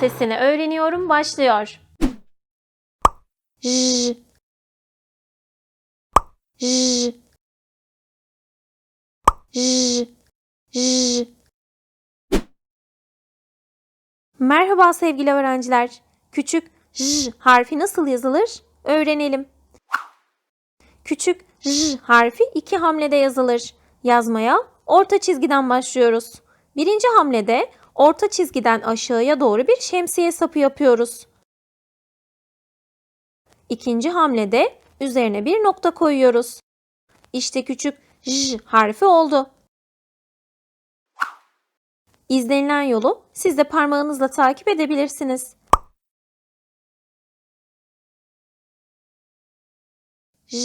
sesini öğreniyorum başlıyor. J J J J Merhaba sevgili öğrenciler. Küçük J harfi nasıl yazılır? Öğrenelim. Küçük J harfi iki hamlede yazılır. Yazmaya orta çizgiden başlıyoruz. Birinci hamlede orta çizgiden aşağıya doğru bir şemsiye sapı yapıyoruz. İkinci hamlede üzerine bir nokta koyuyoruz. İşte küçük J harfi oldu. İzlenilen yolu siz de parmağınızla takip edebilirsiniz. J.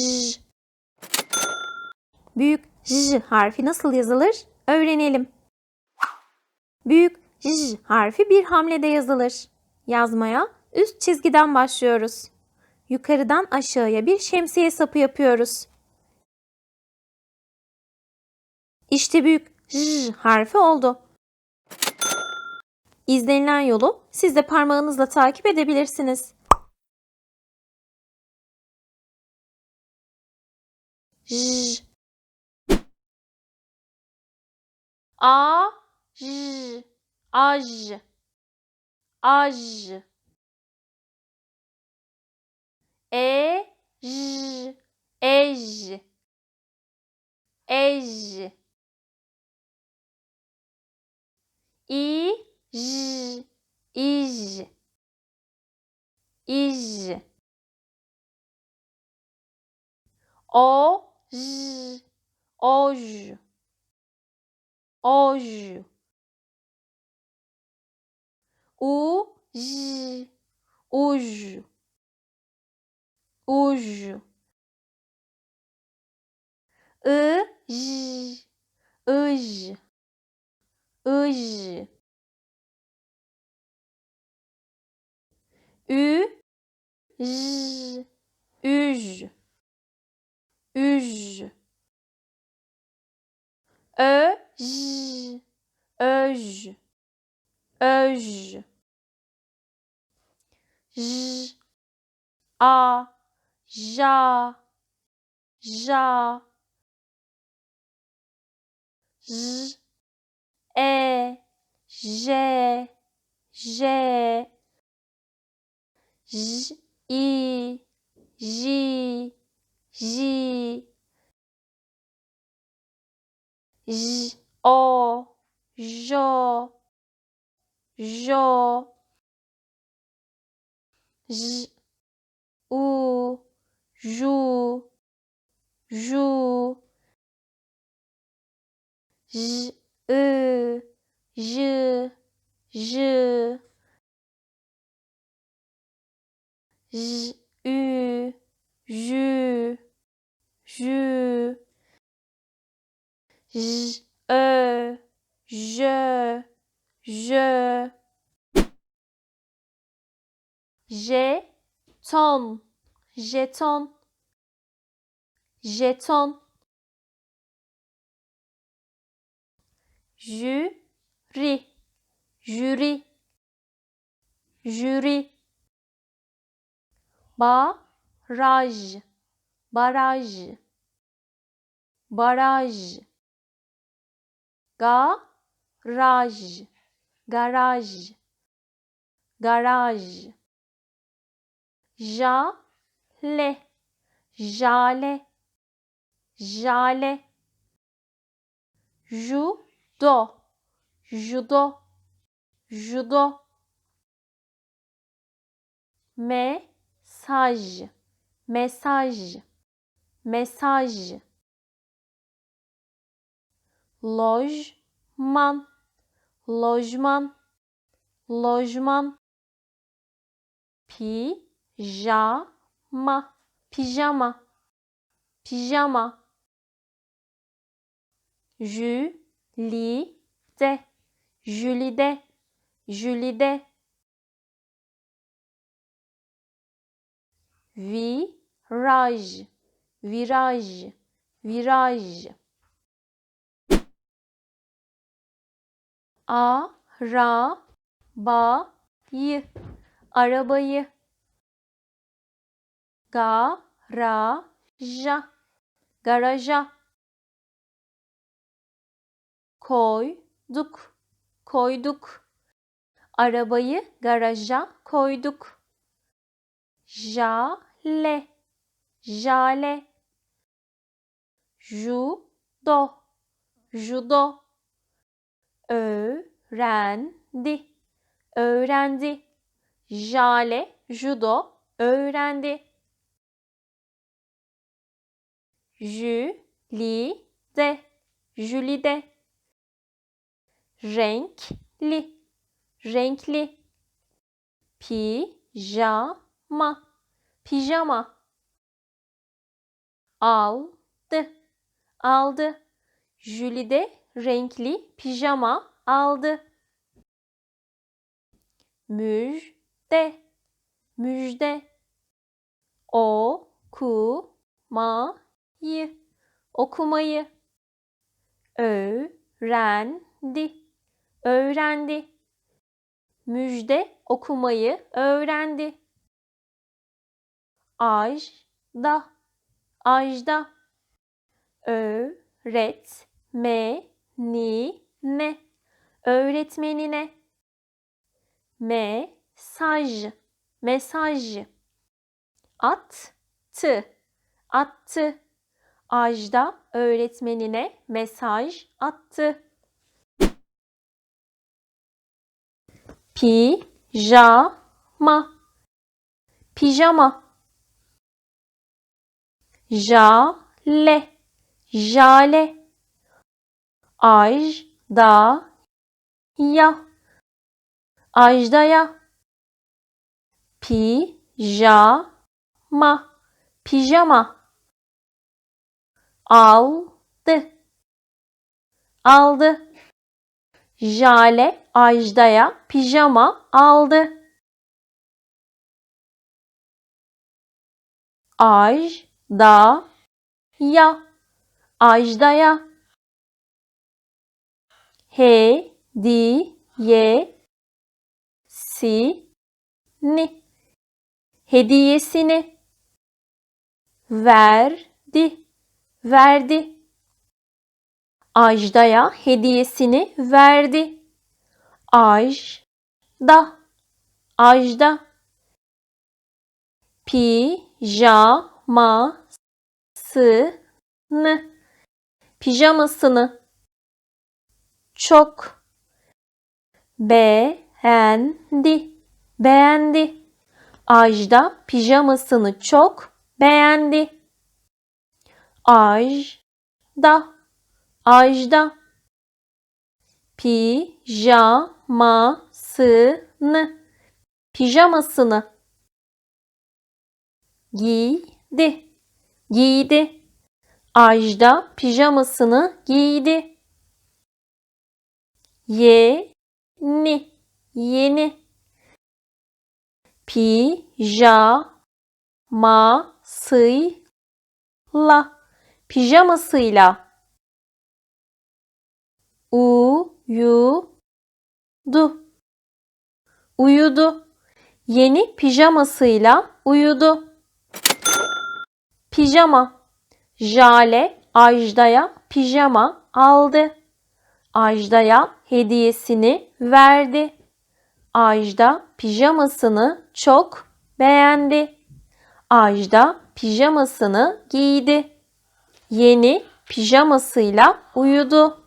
Büyük J harfi nasıl yazılır? Öğrenelim. Büyük J harfi bir hamlede yazılır. Yazmaya üst çizgiden başlıyoruz. Yukarıdan aşağıya bir şemsiye sapı yapıyoruz. İşte büyük J harfi oldu. İzlenilen yolu siz de parmağınızla takip edebilirsiniz. J A J Aj. Aj. E. J. Ej. Ej. İ. J. İj İj O. J Oj Oj U J. Uj Uj I J. Ij Ij Ü J. Üj Üj Ö J Öj. J. A. Ja Ja J. E. J. J. J. I. J. J. J. O. Jo Jo J U Ju Ju J I J J J Ü Jü Jü J Ö Jö Jö Jeton. Jeton. Jeton. Jüri Jüri Jüri Baraj Baraj Baraj Garaj Garaj. Garaj. Jale. Jale. Jale. Judo. Judo. Judo. Mesaj. Mesaj. Mesaj. Lojman Lojman. Lojman. Pijama. Pijama. Pijama. Jülide. Jülide. Jülide. Viraj. Viraj. Viraj Araba yı arabayı. Ga ra ja garaja. Koyduk koyduk. Arabayı garaja koyduk. Jale jale. Judo judo öğrendi. Öğrendi. Jale judo öğrendi. Jülide jülide. Renkli renkli. Pijama pijama. Aldı aldı. Jülide renkli pijama aldı. Müjde. Müjde. Okumayı. Okumayı. Öğrendi. Öğrendi. Müjde okumayı öğrendi. Ajda. Ajda öğretmenine. Öğretmenine mesaj. Mesaj attı attı. Ajda öğretmenine mesaj attı. Pijama. Pijama. Jale. Jale ajda ya. Ajdaya pijama. Pijama. Aldı. Aldı. Jale Ajda'ya pijama aldı. Ajda ya. Ajda'ya ni hediyesini verdi verdi. Ajda'ya hediyesini verdi. Ajda Ajda pijamasını pijamasını çok beğendi. Beğendi. Ajda pijamasını çok beğendi. Ajda Ajda pijamasını pijamasını giydi. Giydi. Ajda pijamasını giydi yeni yeni. Pijamasıyla. Pijamasıyla. Uyudu. Uyudu. Yeni pijamasıyla uyudu. Pijama. Jale Ajda'ya pijama aldı Ajda'ya hediyesini verdi. Ajda pijamasını çok beğendi. Ajda pijamasını giydi. Yeni pijamasıyla uyudu.